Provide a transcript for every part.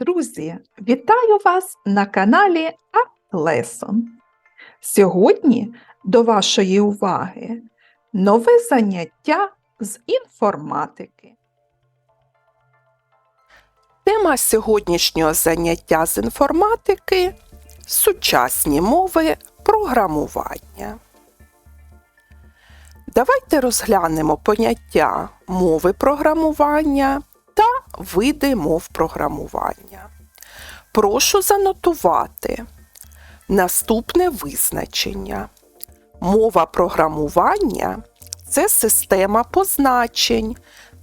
Друзі, вітаю вас на каналі Lesson. Сьогодні до вашої уваги нове заняття з інформатики. Тема сьогоднішнього заняття з інформатики сучасні мови програмування. Давайте розглянемо поняття мови програмування та види мов програмування. Прошу занотувати наступне визначення. Мова програмування це система позначень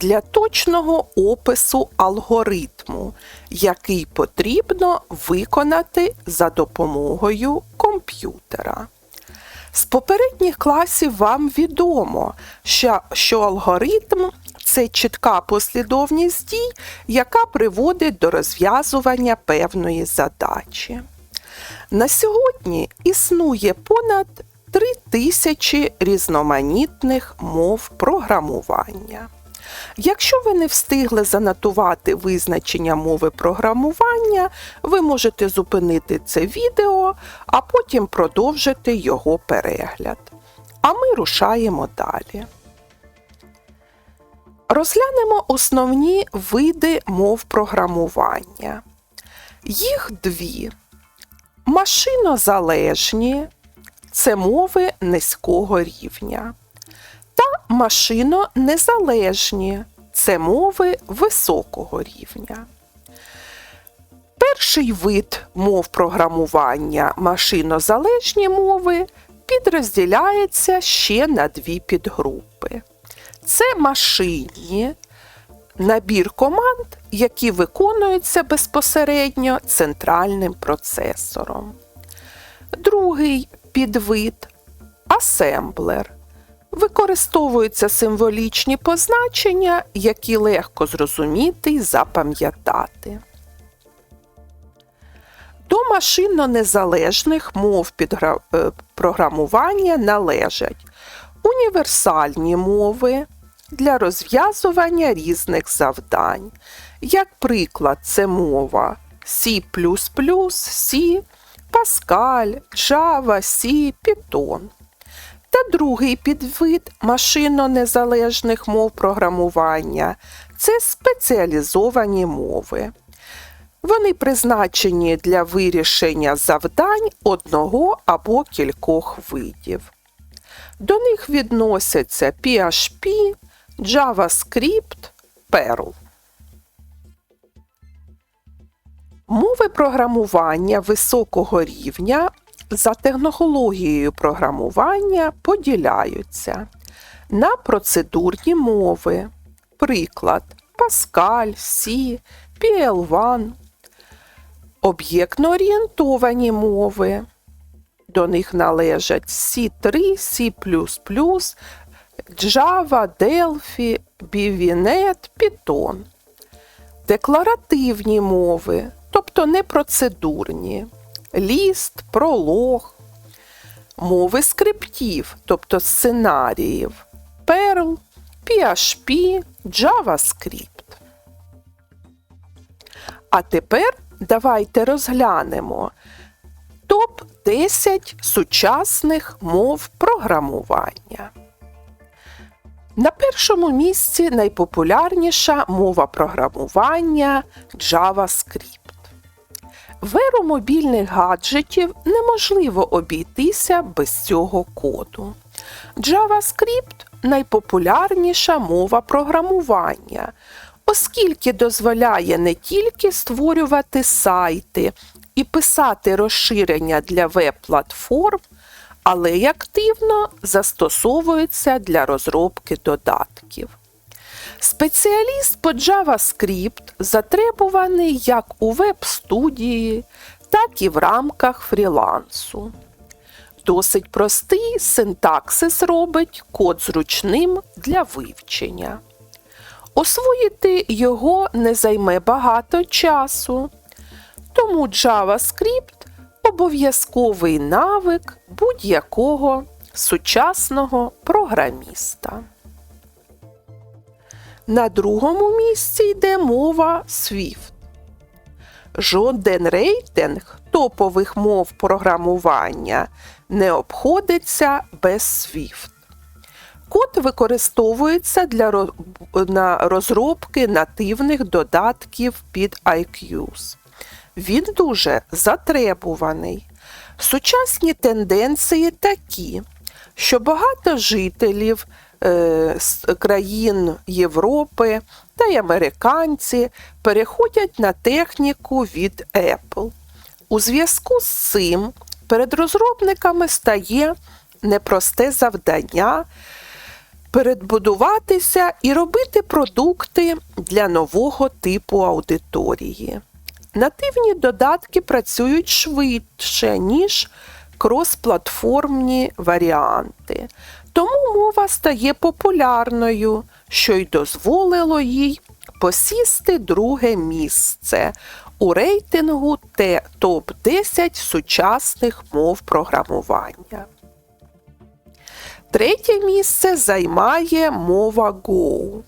для точного опису алгоритму, який потрібно виконати за допомогою комп'ютера. З попередніх класів вам відомо, що, алгоритм це чітка послідовність дій, яка приводить до розв'язування певної задачі. На сьогодні існує понад 3000 різноманітних мов програмування. Якщо ви не встигли занотувати визначення мови програмування, ви можете зупинити це відео, а потім продовжити його перегляд. А ми рушаємо далі. Розглянемо основні види мов програмування. Їх дві. Машинозалежні це мови низького рівня. Та машинонезалежні це мови високого рівня. Перший вид мов програмування машинозалежні мови підрозділяється ще на дві підгрупи. Це машинні набір команд, які виконуються безпосередньо центральним процесором. Другий підвид асемблер. Використовуються символічні позначення, які легко зрозуміти і запам'ятати. До машинно-незалежних мов е, програмування належать універсальні мови для розв'язування різних завдань. Як приклад, це мова C, C, Pascal, Java, C, Python. Та другий підвид машинно-незалежних мов програмування це спеціалізовані мови. Вони призначені для вирішення завдань одного або кількох видів. До них відносяться PHP, JavaScript, Perl. Мови програмування високого рівня за технологією програмування поділяються на процедурні мови, приклад Pascal, C, PL1, об'єктно-орієнтовані мови. До них належать C3, C++, Java, Delphi, BVNet, Python. Декларативні мови, тобто непроцедурні, ліст, пролог, мови скриптів, тобто сценаріїв, Perl, PHP, JavaScript. А тепер давайте розглянемо топ-10 сучасних мов програмування. На першому місці найпопулярніша мова програмування JavaScript. В еру мобільних гаджетів неможливо обійтися без цього коду. JavaScript найпопулярніша мова програмування, оскільки дозволяє не тільки створювати сайти і писати розширення для веб-платформ, але й активно застосовується для розробки додатків. Спеціаліст по JavaScript затребуваний як у веб-студії, так і в рамках фрілансу. Досить простий синтаксис робить код зручним для вивчення. Освоїти його не займе багато часу, тому JavaScript обов'язковий навик будь-якого сучасного програміста. На другому місці йде мова Swift. жоден рейтинг топових мов програмування не обходиться без SWIFT. Код використовується для розробки нативних додатків під IQs. Він дуже затребуваний. Сучасні тенденції такі, що багато жителів е, країн Європи та й американці переходять на техніку від Apple. У зв'язку з цим перед розробниками стає непросте завдання передбудуватися і робити продукти для нового типу аудиторії. Нативні додатки працюють швидше, ніж кросплатформні варіанти. Тому мова стає популярною, що й дозволило їй посісти друге місце у рейтингу Т- топ-10 сучасних мов програмування. Третє місце займає мова Go.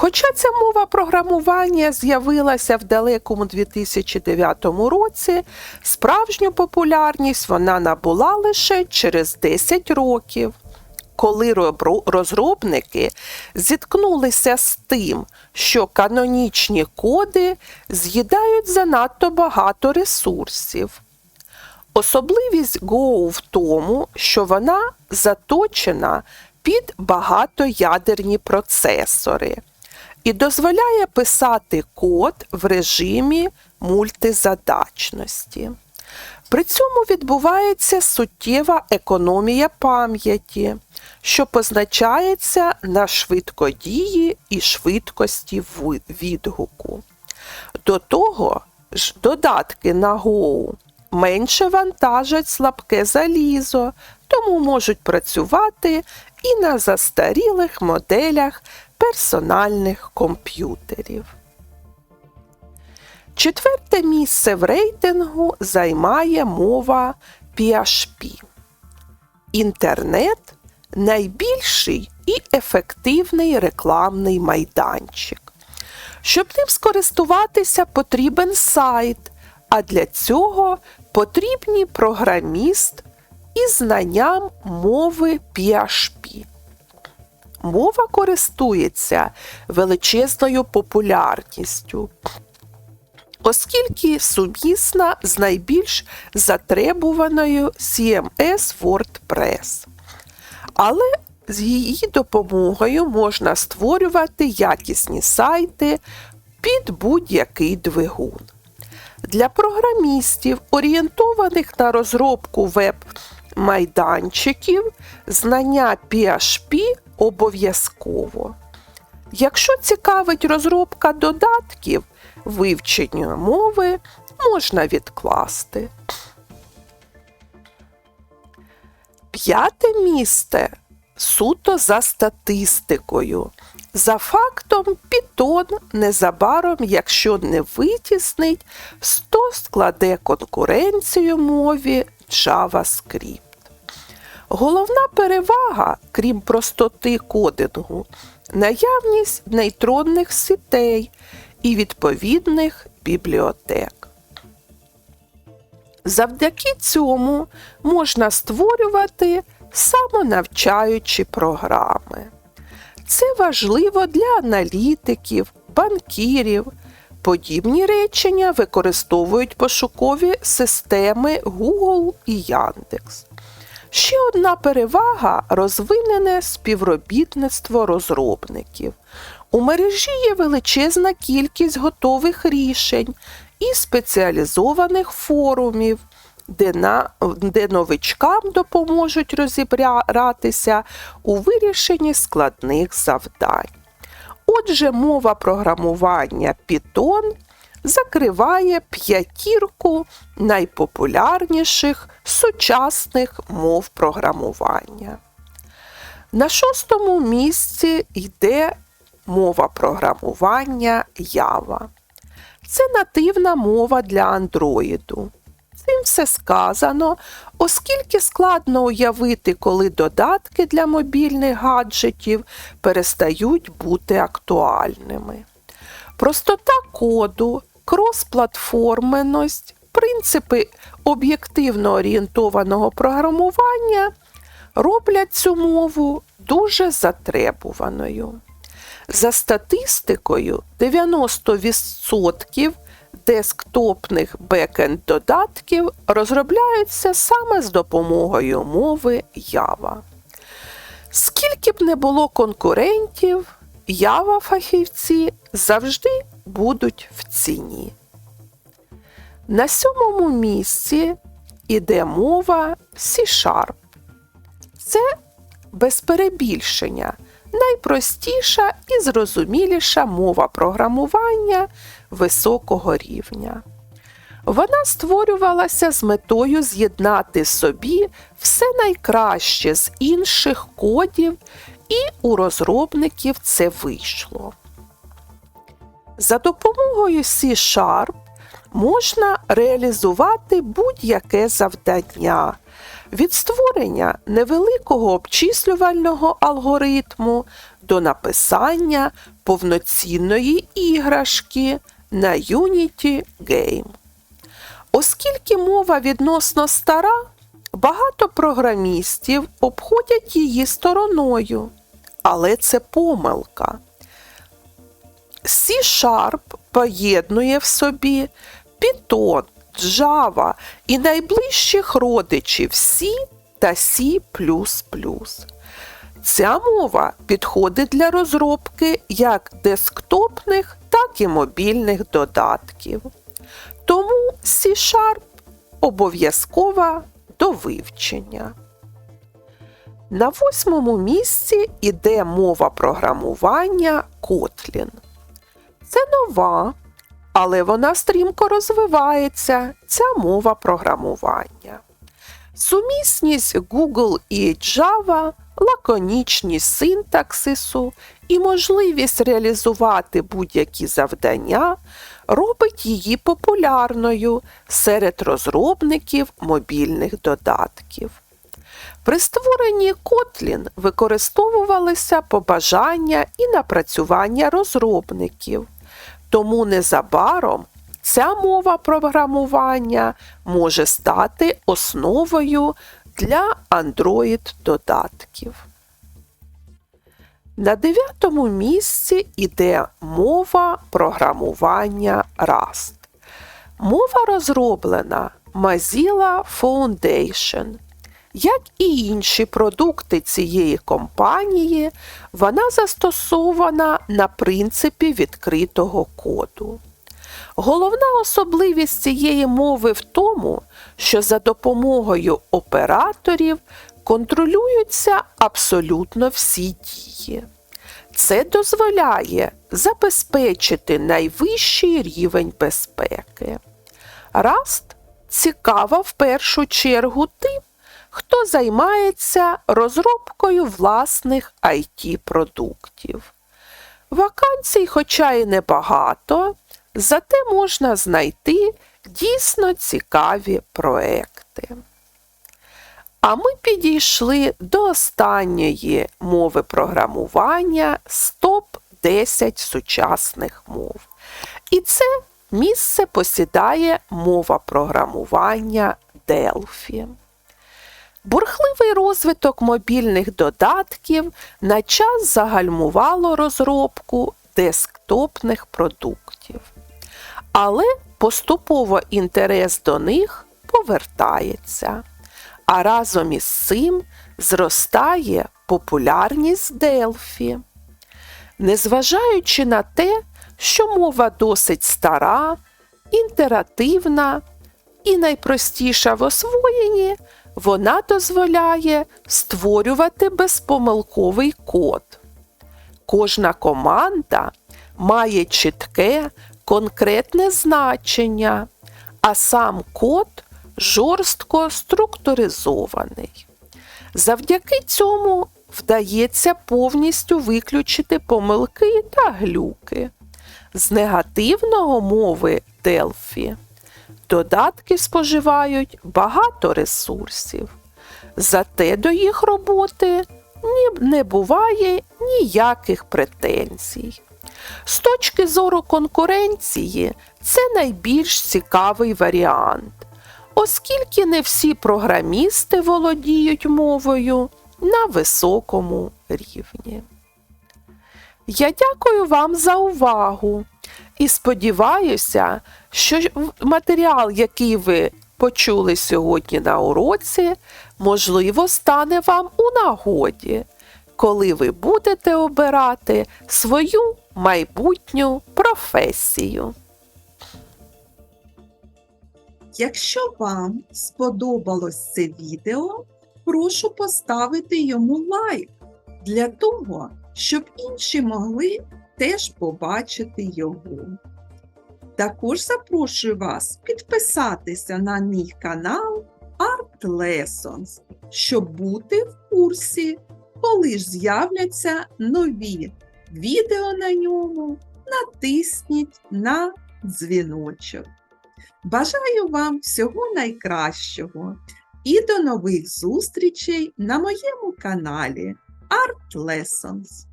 Хоча ця мова програмування з'явилася в далекому 2009 році, справжню популярність вона набула лише через 10 років, коли розробники зіткнулися з тим, що канонічні коди з'їдають занадто багато ресурсів. Особливість Go в тому, що вона заточена під багатоядерні процесори і дозволяє писати код в режимі мультизадачності. При цьому відбувається суттєва економія пам'яті, що позначається на швидкодії і швидкості відгуку. До того ж, додатки на Go менше вантажать слабке залізо, тому можуть працювати і на застарілих моделях персональних комп'ютерів. Четверте місце в рейтингу займає мова PHP. Інтернет найбільший і ефективний рекламний майданчик. Щоб ним скористуватися, потрібен сайт, а для цього потрібні програміст із знанням мови PHP. Мова користується величезною популярністю, оскільки сумісна з найбільш затребуваною CMS WordPress. Але з її допомогою можна створювати якісні сайти під будь-який двигун. Для програмістів, орієнтованих на розробку веб-майданчиків, знання PHP обов'язково. Якщо цікавить розробка додатків, вивчення мови можна відкласти. П'яте місце суто за статистикою. За фактом, Python незабаром, якщо не витіснить, 100 складе конкуренцію мові JavaScript. Головна перевага, крім простоти кодингу, наявність нейтронних сітей і відповідних бібліотек. Завдяки цьому можна створювати самонавчаючі програми. Це важливо для аналітиків, банкірів. Подібні речення використовують пошукові системи Google і Яндекс. Ще одна перевага розвинене співробітництво розробників. У мережі є величезна кількість готових рішень і спеціалізованих форумів, де, на, де новичкам допоможуть розібратися у вирішенні складних завдань. Отже, мова програмування Python закриває п'ятірку найпопулярніших сучасних мов програмування. На шостому місці йде мова програмування Java. Це нативна мова для андроїду. Цим все сказано, оскільки складно уявити, коли додатки для мобільних гаджетів перестають бути актуальними. Простота коду, кросплатформеність, принципи об'єктивно орієнтованого програмування роблять цю мову дуже затребуваною. За статистикою, 90% десктопних бекенд додатків розробляються саме з допомогою мови Java. Скільки б не було конкурентів, Java фахівці завжди будуть в ціні. На сьомому місці іде мова C-Sharp. Це без перебільшення найпростіша і зрозуміліша мова програмування високого рівня. Вона створювалася з метою з'єднати собі все найкраще з інших кодів, і у розробників це вийшло. За допомогою C-Sharp можна реалізувати будь-яке завдання від створення невеликого обчислювального алгоритму до написання повноцінної іграшки на Unity Game. Оскільки мова відносно стара, багато програмістів обходять її стороною. Але це помилка. C-Sharp поєднує в собі Python, Java і найближчих родичів C та C. Ця мова підходить для розробки як десктопних, так і мобільних додатків. Тому C-Sharp обов'язкова до вивчення. На восьмому місці іде мова програмування Kotlin. Це нова, але вона стрімко розвивається, ця мова програмування. Сумісність Google і Java, лаконічність синтаксису і можливість реалізувати будь-які завдання робить її популярною серед розробників мобільних додатків. При створенні Kotlin використовувалися побажання і напрацювання розробників, тому незабаром ця мова програмування може стати основою для Android-додатків. На дев'ятому місці іде мова програмування Rust. Мова розроблена Mozilla Foundation. Як і інші продукти цієї компанії, вона застосована на принципі відкритого коду. Головна особливість цієї мови в тому, що за допомогою операторів контролюються абсолютно всі дії. Це дозволяє забезпечити найвищий рівень безпеки. Rust цікава в першу чергу тим, хто займається розробкою власних IT-продуктів. Вакансій, хоча й небагато, зате можна знайти дійсно цікаві проекти. А ми підійшли до останньої мови програмування з топ-10 сучасних мов. І це місце посідає мова програмування Delphi. Бурхливий розвиток мобільних додатків на час загальмувало розробку десктопних продуктів. Але поступово інтерес до них повертається. А разом із цим зростає популярність Делфі. Незважаючи на те, що мова досить стара, інтеративна і найпростіша в освоєнні, вона дозволяє створювати безпомилковий код. Кожна команда має чітке, конкретне значення, а сам код жорстко структуризований. Завдяки цьому вдається повністю виключити помилки та глюки. З негативного мови Delphi додатки споживають багато ресурсів, зате до їх роботи не буває ніяких претензій. З точки зору конкуренції, це найбільш цікавий варіант, оскільки не всі програмісти володіють мовою на високому рівні. Я дякую вам за увагу і сподіваюся, що матеріал, який ви почули сьогодні на уроці, можливо, стане вам у нагоді, коли ви будете обирати свою майбутню професію. Якщо вам сподобалось це відео, прошу поставити йому лайк для того, щоб інші могли теж побачити його. Також запрошую вас підписатися на мій канал Art Lessons, щоб бути в курсі, коли ж з'являться нові відео на ньому, натисніть на дзвіночок. Бажаю вам всього найкращого і до нових зустрічей на моєму каналі Art Lessons.